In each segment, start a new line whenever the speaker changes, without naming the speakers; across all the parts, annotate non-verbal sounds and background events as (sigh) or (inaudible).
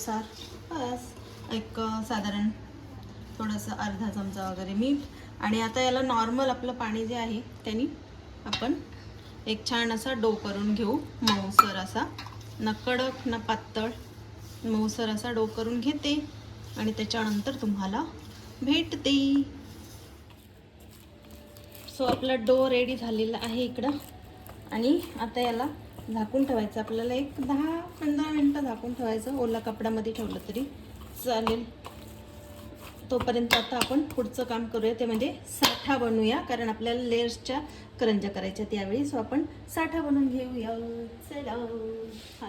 चवीनुसार बस. एक साधारण थोडंसं अर्धा चमचा वगैरे मीठ. आणि आता याला नॉर्मल आपलं पाणी जे आहे त्यांनी आपण एक छान असा डो करून घेऊ. मऊसर असा. न कडक ना पातळ. मऊसर असा डो करून घेते. आणि त्याच्यानंतर तुम्हाला भेटते. सो आपला डो रेडी झालेला आहे इकडं. आणि आता याला झाकून ठेवायचं. आपल्याला एक दहा पंधरा मिनटं झाकून ठेवायचं. ओला कपड्यामध्ये ठेवलं तरी चालेल. तोपर्यंत आता आपण पुढचं काम करूया. ते म्हणजे साठा बनवूया कारण आपल्याला लेअर्सच्या करंजा करायच्या त्यावेळी सो आपण साठा बनवून घेऊया. चला.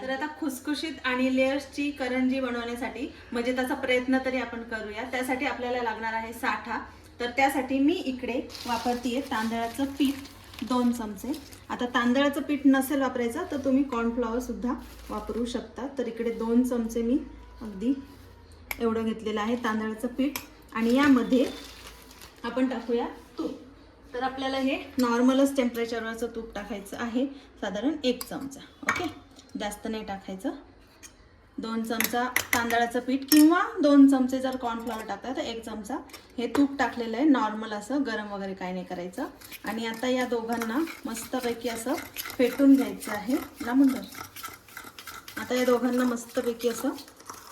तर आता खुसखुशीत आणि लेअर्सची करंजी बनवण्यासाठी म्हणजे त्याचा प्रयत्न तरी आपण करूया. त्यासाठी आपल्याला लागणार आहे साठा. तर त्यासाठी मी इकडे वापरतीये तांदळाचं पीठ दोन चमचे. आता तांदळाचं पीठ नसेल वापरायचं तर तुम्ही कॉर्नफ्लॉवर सुद्धा वापरू शकता. तर इकडे दोन चमचे मी अगदी एवढं घेतलेलं आहे तांदळाचं पीठ. आणि यामध्ये आपण टाकूया तूप. तर आपल्याला हे नॉर्मलच टेम्परेचरवरचं तूप टाकायचं आहे साधारण एक चमचा. ओके? जास्त नाही टाकायचं. दोन चमचा तांदळाचं पीठ किंवा दोन चमचे जर कॉर्नफ्लॉवर टाकता तर एक चमचा. हे तूप टाकलेलं आहे नॉर्मल असं गरम वगैरे काय नाही करायचं. आणि आता या दोघांना मस्तपैकी असं फेटून घ्यायचं आहे. लांबून आता या दोघांना मस्तपैकी असं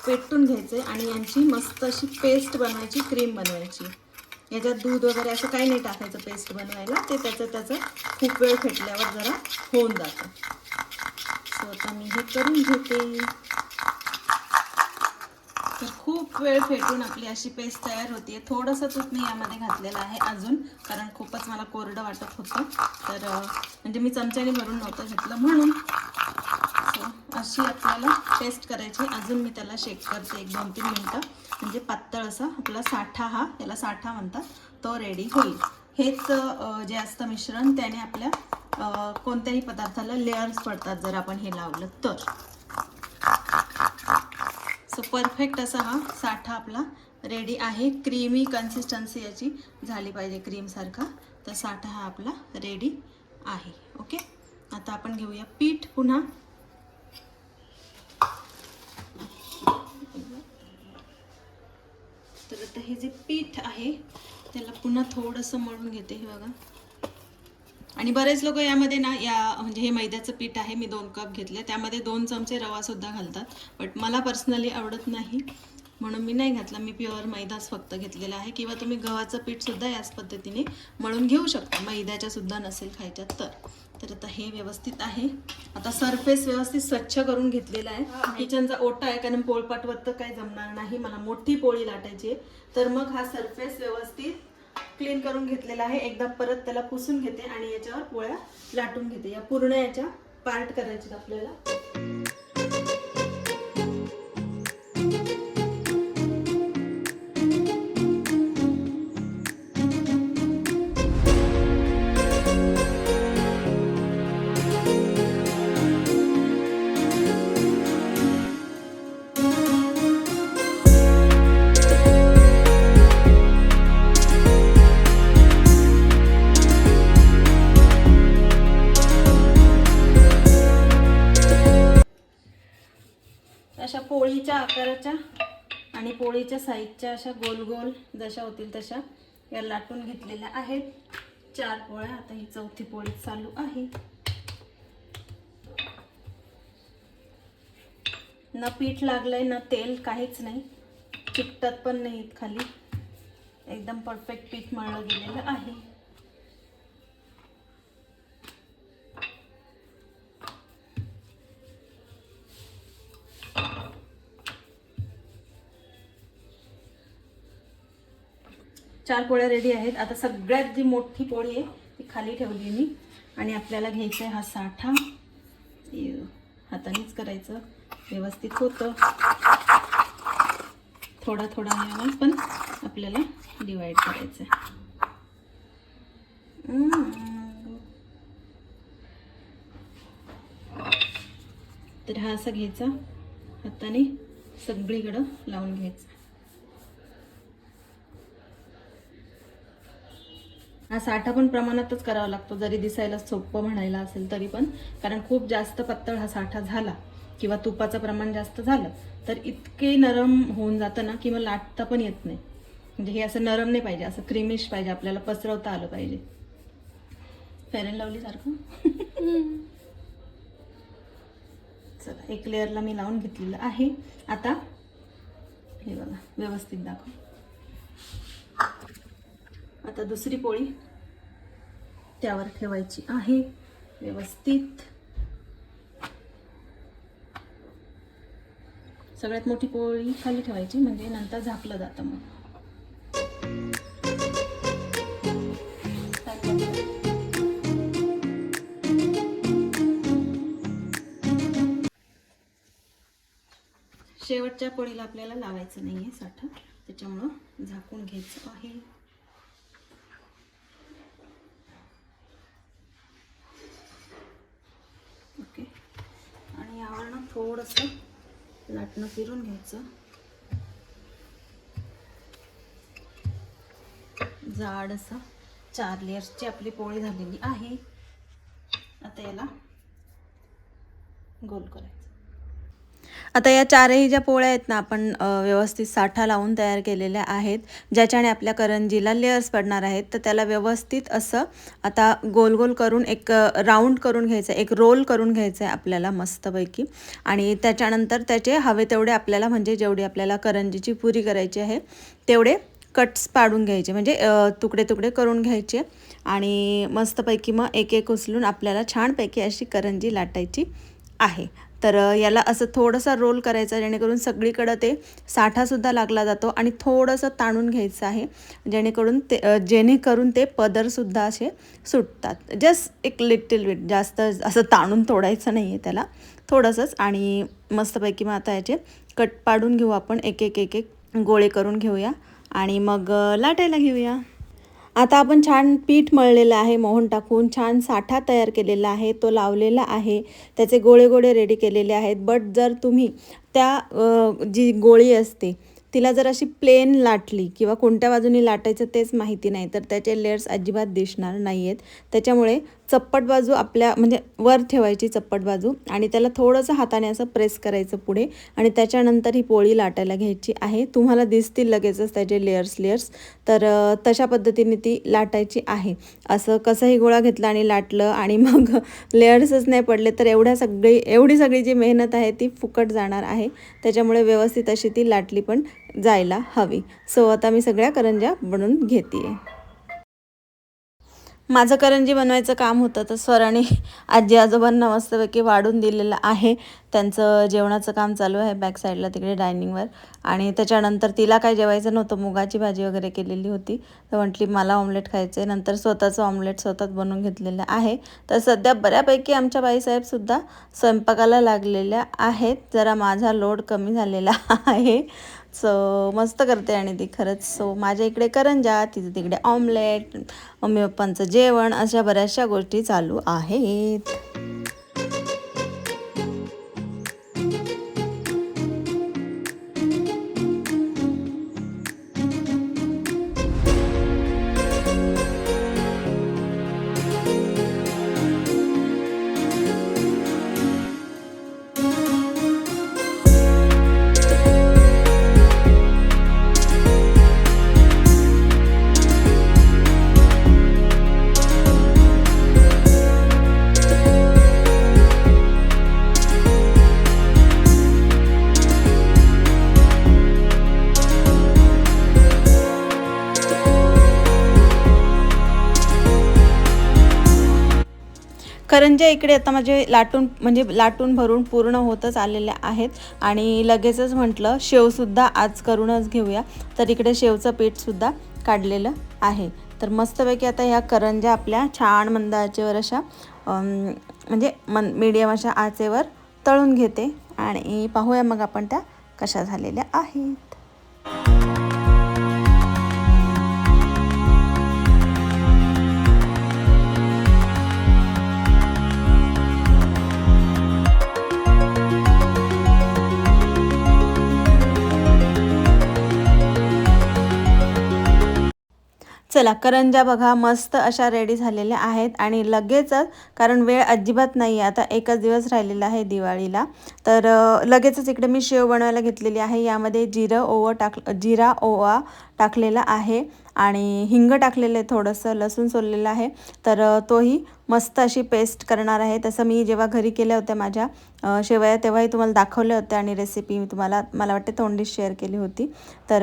पेटून घ्यायचे आणि यांची मस्त अशी पेस्ट बनवायची क्रीम बनवायची. याच्यात दूध वगैरे असं काही नाही टाकायचं पेस्ट बनवायला. ते त्याचं त्याचं खूप वेळ फेटल्यावर जरा होऊन जातं. सो आता मी हे करून घेते. तर खूप वेळ फेटून आपली अशी पेस्ट तयार होती आहे थोडंसं तूप मी यामध्ये घातलेलं आहे अजून कारण खूपच मला कोरडं वाटत होतं. तर म्हणजे मी चमच्याने भरून नव्हतं घेतलं म्हणून. अशी आपल्याला पेस्ट करायची अजून मी त्याला शेक करते एक दोन तीन मिनटं. म्हणजे पातळ असा आपला साठा हा याला साठा म्हणतात तो रेडी होईल. हेच जे असतं मिश्रण त्याने आपल्या कोणत्याही पदार्थाला लेअर्स पडतात जर आपण हे लावलं तर. सो परफेक्ट असा हा साठा आपला रेडी आहे. क्रीमी कन्सिस्टन्सी याची झाली पाहिजे क्रीमसारखा तर साठा हा आपला रेडी आहे. ओके आता आपण घेऊया पीठ पुन्हा. तर आता हे जे पीठ आहे त्याला पुन्हा थोडंसं मळून घेते हे बघा. आणि बरेच लोक यामध्ये ना या म्हणजे हे मैद्याचं पीठ आहे मी दोन कप घेतले. त्यामध्ये दोन चमचे रवा सुद्धा घालतात. बट मला पर्सनली आवडत नाही. म्हणून मी नाही घातला. मी प्युअर मैदाच फक्त घेतलेला आहे. किंवा तुम्ही गव्हाचं पीठ सुद्धा याच पद्धतीने मळून घेऊ शकता. मैद्याच्या सुद्धा नसेल खायच्या तर. तर आता हे व्यवस्थित आहे. आता सरफेस व्यवस्थित स्वच्छ करून घेतलेला आहे. किचनचा ओटा आहे. कारण पोळपाटवर तर काही जमणार नाही. मला मोठी पोळी लाटायची आहे. तर मग हा सरफेस व्यवस्थित क्लीन करून घेतलेला आहे. एकदा परत त्याला पुसून घेते आणि याच्यावर पोळ्या लाटून घेते. या पूर्ण याच्या पार्ट करायचे आपल्याला. आणि पोळीच्या साईजच्या अशा गोल गोल जशा होतील तशा या लाटून घेतलेल्या आहेत. चार पोळ्या आता ही चौथी पोळी चालू आहे. ना पीठ लागलंय ना तेल काहीच नाही. चिकटत पण नाहीत खाली. एकदम परफेक्ट पीठ मळलं गेलेलं आहे. चार पोळ्या रेडी आहेत. आता सगळ्यात जी मोठी पोळी आहे ती खाली ठेवली आहे मी. आणि आपल्याला घ्यायचं आहे हा साठा. हातानेच करायचं. व्यवस्थित होतं. थोडा थोडा वेळा पण आपल्याला डिवाइड करायचं आहे तर हा असा घ्यायचा. हाताने सगळीकडं लावून घ्यायचा. हा साठा पण प्रमाणातच करावा लागतो जरी दिसायला सोपं म्हणायला असेल तरी पण. कारण खूप जास्त पातळ हा साठा झाला किंवा तुपाचं प्रमाण जास्त झालं तर इतके नरम होऊन जातं ना की मग लाटता पण येत नाही. म्हणजे हे असं नरम नाही पाहिजे असं क्रिमिश पाहिजे आपल्याला पसरवता आलं पाहिजे. फेअर अँड लवली सारखं? (laughs) चला एक लेअरला मी लावून घेतलेलं आहे. आता हे बघा व्यवस्थित दाखव. आता दुसरी पोळी त्यावर ठेवायची आहे. व्यवस्थित. सगळ्यात मोठी पोळी खाली ठेवायची म्हणजे नंतर झाकलं जातं मग. शेवटच्या पोळीला आपल्याला लावायचं नाही आहे साठं. त्याच्यामुळं झाकून घ्यायचं आहे. ओके. आणि यावर ना थोडंसं लाटणं फिरून घ्यायचं. जाड असं चार लेअर्सची आपली पोळी झालेली आहे. आता याला गोल करायचं. आता या चारही ज्या पोळ्या आहेत ना आपण व्यवस्थित साठा लावून तयार केलेल्या आहेत ज्याच्याने आपल्या करंजीला लेअर्स पडणार आहेत तर त्याला व्यवस्थित असं आता गोल गोल करून एक राऊंड करून घ्यायचं एक रोल करून घ्यायचं आहे आपल्याला मस्तपैकी. आणि त्याच्यानंतर त्याचे हवे तेवढे आपल्याला म्हणजे जेवढी आपल्याला करंजीची पुरी करायची आहे तेवढे कट्स पाडून घ्यायचे म्हणजे तुकडे तुकडे करून घ्यायचे. आणि मस्तपैकी मग एक एक उचलून आपल्याला छानपैकी अशी करंजी लाटायची आहे. तर याला असं थोडंसं रोल करायचा जेणेकरून सगळीकडं ते साठासुद्धा लागला जातो आणि थोडंसं ताणून घ्यायचं आहे जेणेकरून ते जेणेकरून ते पदरसुद्धा असे सुटतात. जस्ट एक लिटिल विट जास्त असं ताणून तोडायचं नाही आहे त्याला. थोडंसंच आणि मस्तपैकी मग आता याचे कट पाडून घेऊ आपण एक एक एक एक गोळे करून घेऊया आणि मग लाटायला घेऊया. आता आपण छान पीठ मळलेलं आहे मोहन टाकून छान साठा तयार केलेला आहे तो लावलेला आहे. त्याचे गोळे गोळे रेडी केलेले आहेत. बट जर तुम्ही त्या जी गोळी असते तिला जर अशी प्लेन लाटली किंवा कोणत्या बाजूने लाटायचं तेच माहिती नाही तर त्याचे लेअर्स अजिबात दिसणार नाही आहेत त्याच्यामुळे चप्पट बाजू आपल्या म्हणजे वर ठेवायची चप्पट बाजू आणि त्याला थोडंसं हाताने असं प्रेस करायचं पुढे आणि त्याच्यानंतर ही पोळी लाटायला घ्यायची आहे. तुम्हाला दिसतील लगेचच त्याचे लेयर्स लेयर्स तर तशा पद्धतीने ती लाटायची आहे. असं कसंही गोळा घेतला आणि लाटलं आणि मग लेयर्सच नाही पडले तर एवढ्या सगळी एवढी सगळी जी मेहनत आहे ती फुकट जाणार आहे. त्याच्यामुळे व्यवस्थित अशी ती लाटली पण जायला हवी. सो आता मी सगळ्या करंज्या बनवून घेते माझं करंजी बनवायचं काम होतं तर स्वराने आजी आजोबांना मस्तपैकी वाढून दिलेलं आहे. त्यांचं जेवणाचं काम चालू आहे बॅक साईडला तिकडे डायनिंगवर आणि त्याच्यानंतर तिला काय जेवायचं नव्हतं मुगाची भाजी वगैरे केलेली होती. तर म्हटली मला ऑमलेट खायचं आहे नंतर स्वतःचं ऑमलेट स्वतःच बनवून घेतलेलं आहे. तर सध्या बऱ्यापैकी आमच्या बाईसाहेबसुद्धा स्वयंपाकाला लागलेल्या आहेत. जरा माझा लोड कमी झालेला (laughs) आहे. सो मस्त करते आणि ती खरंच. सो माझ्या इकडे करंजा तिथे तिकडे ऑमलेट मम्मी पप्पांचं जेवण अशा बऱ्याचशा गोष्टी चालू आहेत. करंज्या इकडे आता माझे लाटून म्हणजे लाटून भरून पूर्ण होतच आलेल्या आहेत. आणि लगेचच म्हटलं शेवसुद्धा आज करूनच घेऊया. तर इकडे शेवचं पीठसुद्धा काढलेलं आहे. तर मस्तपैकी आता ह्या करंज्या आपल्या छान मंद आचेवर अशा म्हणजे मन मीडियम अशा आचेवर तळून घेते. आणि पाहूया मग आपण त्या कशा झालेल्या आहेत. चला करंजा बघा मस्त अशा रेडी झालेल्या आहेत. आणि लगेचच कारण वेळ अजिबात नाही आहे आता एकच दिवस राहिलेला आहे दिवाळीला. तर लगेचच इकडे मी शेव बनवायला घेतलेली आहे. यामध्ये जिरं ओवा टाक जिरा ओवा टाकलेला आहे. आणि हिंग टाकलेलं आहे थोडंसं लसूण सोललेलं आहे. तर तोही मस्त अशी पेस्ट करणार आहे. तसं मी जेव्हा घरी केल्या होत्या माझ्या शेवया तेव्हाही तुम्हाला दाखवल्या होत्या आणि रेसिपी मी तुम्हाला मला वाटते तोंडी शेअर केली होती. तर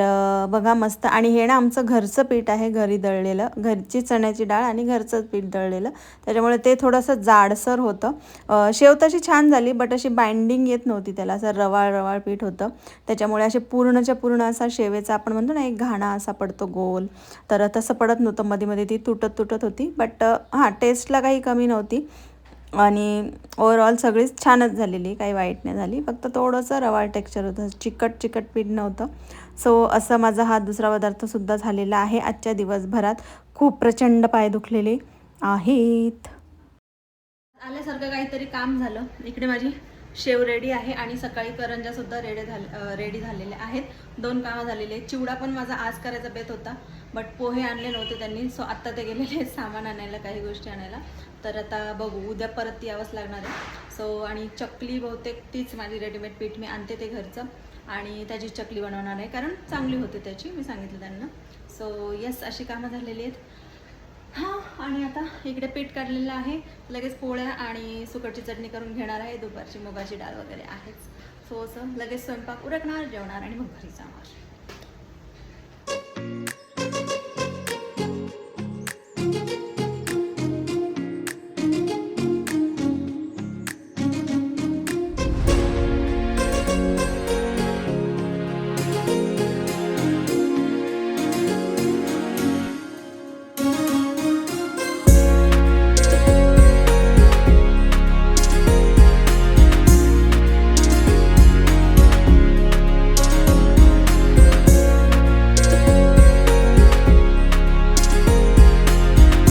बघा मस्त. आणि हे ना आमचं घरचं पीठ आहे घरी दळलेलं. घरची चण्याची डाळ आणि घरचं पीठ दळलेलं. त्याच्यामुळे ते थोडंसं जाडसर होतं. शेव तशी छान झाली बट अशी बाइंडिंग येत नव्हती त्याला. असं रवाळ रवाळ पीठ होतं. त्याच्यामुळे असे पूर्णच्या पूर्ण असा शेवेचा आपण म्हणतो ना एक घाणा असा पडतो गोल. तर तसं पडत नव्हतं. मध्ये मध्ये ती तुटत तुटत होती. बट हां टेस्टला काही कमी नव्हती. आणि ओवरऑल सगळीच छानच झालेली. काही वाईट नाही झाली. फक्त थोडंसं रवा टेक्स्चर होतं. चिकट चिकट पीठ नव्हतं. सो असं माझा हा दुसरा पदार्थसुद्धा झालेला आहे आजच्या दिवसभरात. खूप प्रचंड पाय दुखलेले आहेत. आल्यासारखं काहीतरी काम झालं. इकडे माझी शेव रेडी आहे आणि सकाळी करंजा सुद्धा रेडी झाले रेडी झालेले आहेत. दोन कामं झालेले आहेत. चिवडा पण माझा आज करायचा बेत होता बट पोहे आणले नव्हते त्यांनी सो आत्ता ते गेलेले आहेत सामान आणायला काही गोष्टी आणायला. तर आता बघू उद्या परत यावंच लागणार आहे. सो आणि चकली बहुतेक तीच माझी रेडीमेड पीठ मी आणते ते घरचं. आणि त्याची चकली बनवणार आहे कारण चांगली होते त्याची मी सांगितलं त्यांना. सो येस अशी कामं झालेली आहेत. हां आणि आता इकडे पीठ काढलेलं आहे. लगेच पोळ्या आणि सुकटची चटणी करून घेणार आहे. दुपारची मुगाची डाळ वगैरे आहेच. सो असं लगेच स्वयंपाक उरकणार जेवणार आणि मग घरी जाणार.